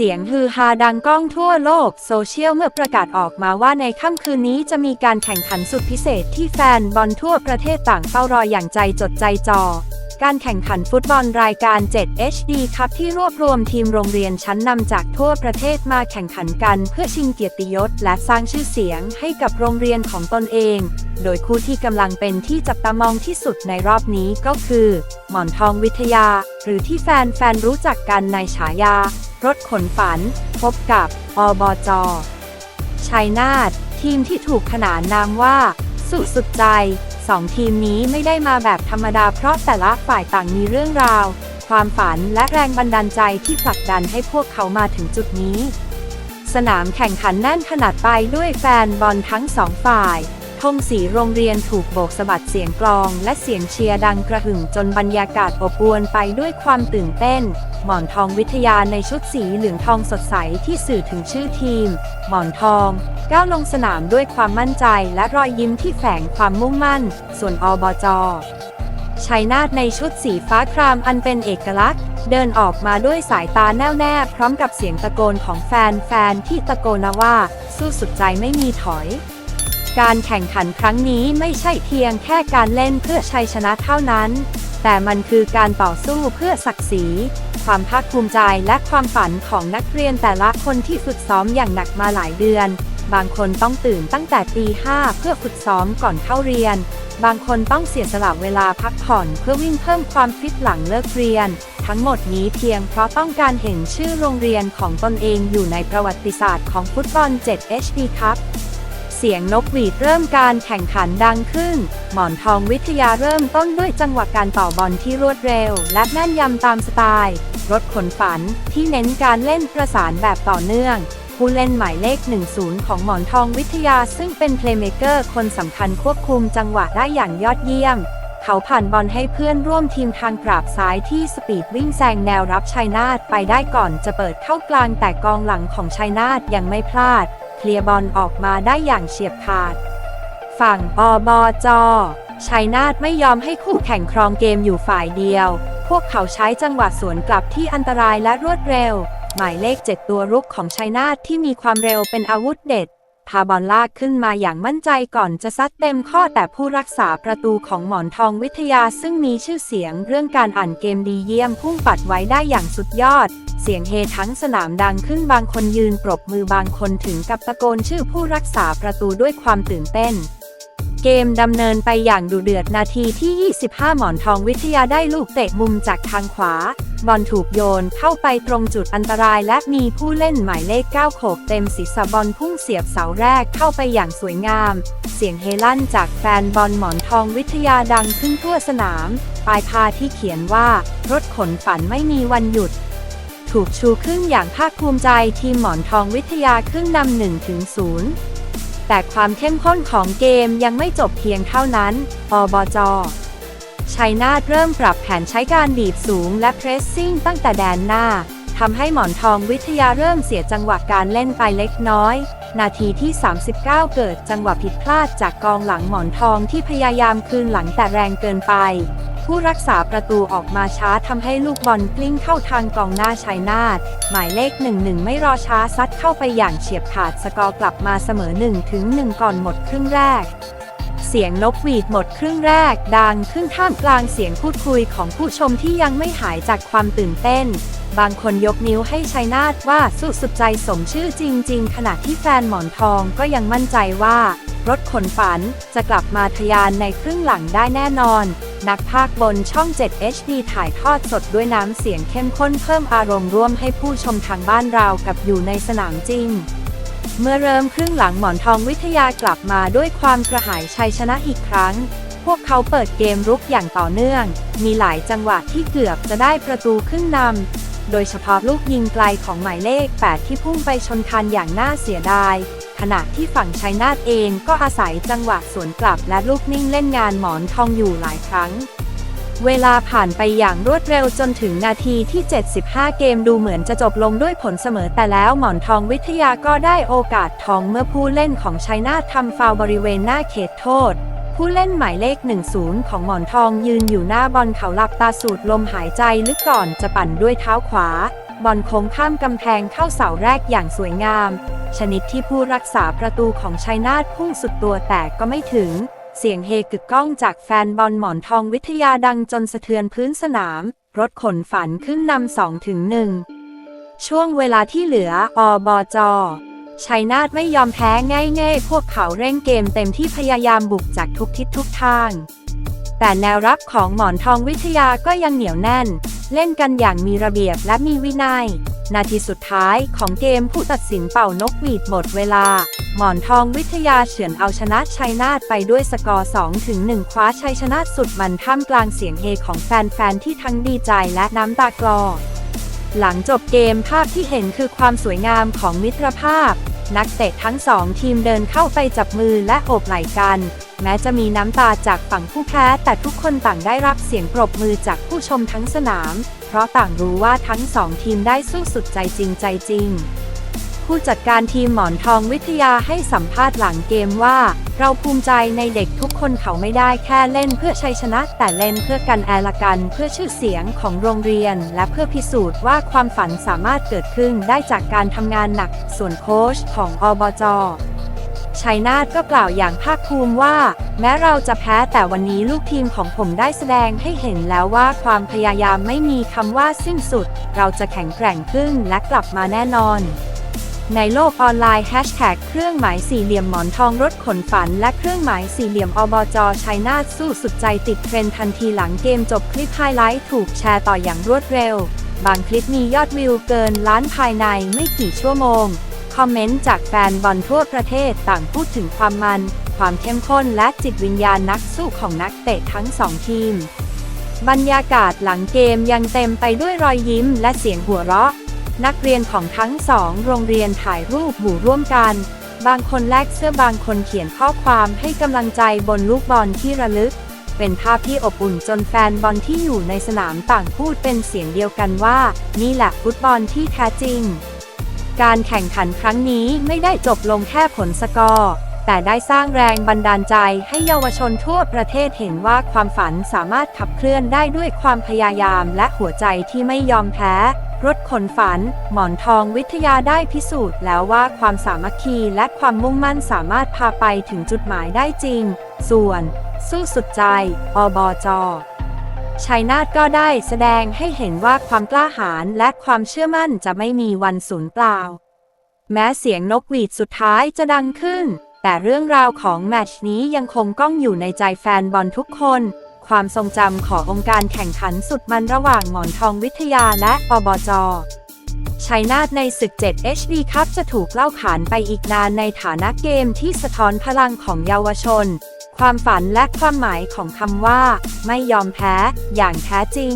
เสียงฮือฮาดังก้องทั่วโลกโซเชียลเมื่อประกาศออกมาว่าในค่ำคืนนี้จะมีการแข่งขันสุดพิเศษที่แฟนบอลทั่วประเทศต่างเฝ้ารออย่างใจจดใจจ่อการแข่งขันฟุตบอลรายการ 7 HD ครับที่รวบรวมทีมโรงเรียนชั้นนำจากทั่วประเทศมาแข่งขันกันเพื่อชิงเกียรติยศและสร้างชื่อเสียงให้กับโรงเรียนของตนเอง โดยคู่ที่กำลังเป็นที่จับตามองที่สุดในรอบนี้ก็คือ หมอนทองวิทยา หรือที่แฟนๆรู้จักกันในฉายา รถขนฝัน พบกับอบจชัยนาททีมที่ถูกขนานนามว่า สุสุดใจสองทีมนี้ไม่ได้มาแบบธรรมดาเพราะแต่ละฝ่ายต่างมีเรื่องราว ความฝันและแรงบันดาลใจที่ผลักดันให้พวกเขามาถึงจุดนี้ สนามแข่งขันแน่นขนาดไปด้วยแฟนบอลทั้งสองฝ่าย ธงสีโรงเรียนถูกโบกสะบัดเสียงกลอง และเสียงเชียร์ดังกระหึ่มจนบรรยากาศอบอวลไปด้วยความตื่นเต้น หมอนทองวิทยาในชุดสีเหลืองทองสดใสที่สื่อถึงชื่อทีม หมอนทอง ก้าวลงสนามด้วยความมั่นใจและรอยยิ้มที่แฝงความมุ่งมั่น ส่วนอบจชัยนาทในชุดสีฟ้าครามอันเป็นเอกลักษณ์ เดินออกมาด้วยสายตาแน่วแน่พร้อมกับเสียงตะโกนของแฟนๆที่ตะโกนว่า สู้สุดใจไม่มีถอย การแข่งขันครั้งนี้ไม่ใช่เพียงแค่การเล่นเพื่อชัยชนะเท่านั้น แต่มันคือการต่อสู้เพื่อศักดิ์ศรี ความภาคภูมิใจและความฝันของนักเรียนแต่ละคนที่ฝึกซ้อมอย่างหนักมาหลายเดือน บางคนต้องตื่นตั้งแต่ตีห้าเพื่อฝึกซ้อมก่อนเข้าเรียน บางคนต้องเสียสละเวลาพักผ่อนเพื่อวิ่งเพิ่มความฟิตหลังเลิกเรียน ทั้งหมดนี้เพียงเพราะต้องการเห็นชื่อโรงเรียนของตนเองอยู่ในประวัติศาสตร์ของฟุตบอล 7 HD ครับ เสียงนกหวีดเริ่มการแข่งขันดังขึ้น หมอนทองวิทยาเริ่มต้นด้วยจังหวะการต่อบอลที่รวดเร็ว และแม่นยำตามสไตล์ รถขนฝันที่เน้นการเล่นประสานแบบต่อเนื่อง ผู้เล่นหมายเลข 10 ของหมอนทองวิทยาซึ่งเป็นเพลย์เมเกอร์คนสำคัญควบคุมจังหวะได้อย่างยอดเยี่ยม เขาผ่านบอลให้เพื่อนร่วมทีมทางกราบซ้ายที่สปีดวิ่งแซงแนวรับชัยนาทไปได้ก่อนจะเปิดเข้ากลางแต่กองหลังของชัยนาทยังไม่พลาด เคลียร์บอลออกมาได้อย่างเฉียบขาด ฝั่งอบจชัยนาทไม่ยอมให้คู่แข่งครองเกมอยู่ฝ่ายเดียว พวกเขาใช้จังหวะสวนกลับที่อันตรายและรวดเร็ว หมายเลข 7 ตัวรุกของชัยนาทที่มีความเร็วเป็นอาวุธเด็ด พาบอลลากขึ้นมาอย่างมั่นใจก่อนจะซัดเต็มข้อแต่ผู้รักษาประตูของหมอนทองวิทยาซึ่งมีชื่อเสียงเรื่องการอ่านเกมดีเยี่ยมพุ่งปัดไว้ได้อย่างสุดยอด เสียงเฮทั้งสนามดังขึ้นบางคนยืนปรบมือบางคนถึงกับตะโกนชื่อผู้รักษาประตูด้วยความตื่นเต้นเกมดำเนินไปอย่างดุเดือดนาทีที่ 25 หมอนทองวิทยาได้ลูกเตะมุมจากทางขวา บอลถูกโยนเข้าไปตรงจุดอันตรายและมีผู้เล่นหมายเลข 9 โขกเต็มศีรษะบอลพุ่งเสียบเสาแรกเข้าไปอย่างสวยงาม เสียงเฮลั่นจากแฟนบอลหมอนทองวิทยาดังขึ้นทั่วสนาม ปลายพาที่เขียนว่า รถขนฝันไม่มีวันหยุด ถูกชูขึ้นอย่างภาคภูมิใจทีมหมอนทองวิทยาขึ้นนำ1ถึง0แต่ความเข้มข้นของเกมยังไม่จบเพียงเท่านั้น อบจ ชัยนาทเริ่มปรับแผนใช้การบีบสูงและเพรสซิ่งตั้งแต่แดนหน้าทำให้หมอนทองวิทยาเริ่มเสียจังหวะการเล่นไปเล็กน้อย นาทีที่ 39 เกิดจังหวะผิดพลาดจากกองหลังหมอนทองที่พยายามคืนหลังแต่แรงเกินไป ผู้รักษาประตูออกมาช้าทำให้ลูกบอลกลิ้งเข้าทางกองหน้าชัยนาทหมายเลข 11 ไม่รอช้าซัดเข้าไปอย่างเฉียบขาดสกอร์กลับมาเสมอ1ถึง1ก่อนหมดครึ่งแรก เสียงนกหวีดหมดครึ่งแรก ดังขึ้นท่ามกลางเสียงพูดคุยของผู้ชมที่ยังไม่หายจากความตื่นเต้น บางคนยกนิ้วให้ชัยนาทว่าสู้สุดใจสมชื่อจริง ๆ ขณะที่แฟนหมอนทองก็ยังมั่นใจว่า รถขนฝันจะกลับมาทะยานในครึ่งหลังได้แน่นอน นักพากย์บนช่อง 7 HD ถ่ายทอดสดด้วยน้ำเสียงเข้มข้นเพิ่มอารมณ์ร่วมให้ผู้ชมทางบ้านเรากับอยู่ในสนามจริง เมื่อเริ่มครึ่งหลังหมอนทองวิทยากลับมาด้วยความกระหายชัยชนะอีกครั้ง พวกเขาเปิดเกมรุกอย่างต่อเนื่อง มีหลายจังหวะที่เกือบจะได้ประตูขึ้นนำ โดยเฉพาะลูกยิงไกลของหมายเลข 8 ที่พุ่งไปชนคานอย่างน่าเสียดาย ขณะที่ฝั่งชัยนาทเองก็อาศัยจังหวะสวนกลับและลูกนิ่งเล่นงานหมอนทองอยู่หลายครั้ง เวลาผ่านไปอย่างรวดเร็วจนถึงนาทีที่ 75 เกมดูเหมือนจะจบลงด้วยผลเสมอแต่แล้วหมอนทองวิทยาก็ได้โอกาสทองเมื่อผู้เล่นของชัยนาททำฟาวบริเวณหน้าเขตโทษ ผู้เล่นหมายเลข 10 ของหมอนทองยืนอยู่หน้าบอลเขาหลับตาสูดลมหายใจลึกก่อนจะปั่นด้วยเท้าขวา บอลโค้งข้ามกำแพงเข้าเสาแรกอย่างสวยงาม ชนิดที่ผู้รักษาประตูของชัยนาทพุ่งสุดตัวแต่ก็ไม่ถึง เสียงเฮกึกก้องจากแฟนบอลหมอนทองวิทยาดังจนสะเทือนพื้นสนาม รถขนฝันขึ้นนำสองถึงหนึ่งช่วงเวลาที่เหลือ อบจชัยนาทไม่ยอมแพ้ง่ายๆ พวกเขาเร่งเกมเต็มที่พยายามบุกจากทุกทิศทุกทาง แต่แนวรับของหมอนทองวิทยาก็ยังเหนียวแน่น เล่นกันอย่างมีระเบียบและมีวินัย นาทีสุดท้ายของเกมผู้ตัดสินเป่านกหวีดหมดเวลา หมอนทองวิทยาเฉือนเอาชนะชัยนาทไปด้วยสกอร์2ถึง1คว้าชัยชนะสุดมันท่ามกลางเสียงเฮของแฟนๆ ที่ทั้งดีใจและน้ำตากลอ หลังจบเกมภาพที่เห็นคือความสวยงามของมิตรภาพ นักเตะทั้งสองทีมเดินเข้าไปจับมือและโอบไหล่กัน แม้จะมีน้ำตาจากฝั่งผู้แพ้แต่ทุกคนต่างได้รับเสียงปรบมือจากผู้ชมทั้งสนาม เพราะต่างรู้ว่าทั้งสองทีมได้สู้สุดใจจริงใจจริง ผู้จัดการทีมหมอนทองวิทยาให้สัมภาษณ์หลังเกมว่า เราภูมิใจในเด็กทุกคนเขาไม่ได้แค่เล่นเพื่อชัยชนะ แต่เล่นเพื่อกันแอละกันเพื่อชื่อเสียงของโรงเรียน และเพื่อพิสูจน์ว่าความฝันสามารถเกิดขึ้นได้จากการทำงานหนัก ส่วนโค้ชของอบจชัยนาทก็กล่าวอย่างภาคภูมิว่า แม้เราจะแพ้แต่วันนี้ลูกทีมของผมได้แสดงให้เห็นแล้วว่าความพยายามไม่มีคำว่าสิ้นสุด เราจะแข็งแกร่งขึ้นและกลับมาแน่นอน ในโลกออนไลน์แฮชแท็กเครื่องหมายสี่เหลี่ยมหมอนทองรถขนฝัน และเครื่องหมายสี่เหลี่ยมอบจชัยนาทสู้สุดใจติดเทรนทันทีหลังเกมจบคลิปไฮไลท์ถูกแชร์ต่ออย่างรวดเร็ว บางคลิปมียอดวิวเกินล้านภายในไม่กี่ชั่วโมง คอมเมนต์จากแฟนบอลทั่วประเทศต่างพูดถึงความมัน ความเข้มข้นและจิตวิญญาณนักสู้ของนักเตะทั้งสองทีม บรรยากาศหลังเกมยังเต็มไปด้วยรอยยิ้มและเสียงหัวเราะ นักเรียนของทั้งสองโรงเรียนถ่ายรูปหมู่ร่วมกัน บางคนแลกเสื้อบางคนเขียนข้อความให้กำลังใจบนลูกบอลที่ระลึก เป็นภาพที่อบอุ่นจนแฟนบอลที่อยู่ในสนามต่างพูดเป็นเสียงเดียวกันว่า นี่แหละฟุตบอลที่แท้จริง การแข่งขันครั้งนี้ไม่ได้จบลงแค่ผลสกอร์แต่ได้สร้างแรงบันดาลใจให้เยาวชนทั่วประเทศเห็นว่าความฝันสามารถขับเคลื่อนได้ด้วยความพยายามและหัวใจที่ไม่ยอมแพ้ รถขนฝัน หมอนทองวิทยาได้พิสูจน์แล้วว่าความสามัคคีและความมุ่งมั่นสามารถพาไปถึงจุดหมายได้จริง ส่วน สู้สุดใจ อบจชัยนาทก็ได้แสดงให้เห็นว่าความกล้าหาญและความเชื่อมั่นจะไม่มีวันสูญเปล่า แม้เสียงนกหวีดสุดท้ายจะดังขึ้น แต่เรื่องราวของแมตช์นี้ยังคงก้องอยู่ในใจแฟนบอลทุกคน ความทรงจำขององค์การแข่งขันสุดมันระหว่างหมอนทองวิทยาและอบจชัยนาทในศึก 7 HD ครับจะถูกเล่าขานไปอีกนานในฐานะเกมที่สะท้อนพลังของเยาวชน ความฝันและความหมายของคำว่า ไม่ยอมแพ้ อย่างแท้จริง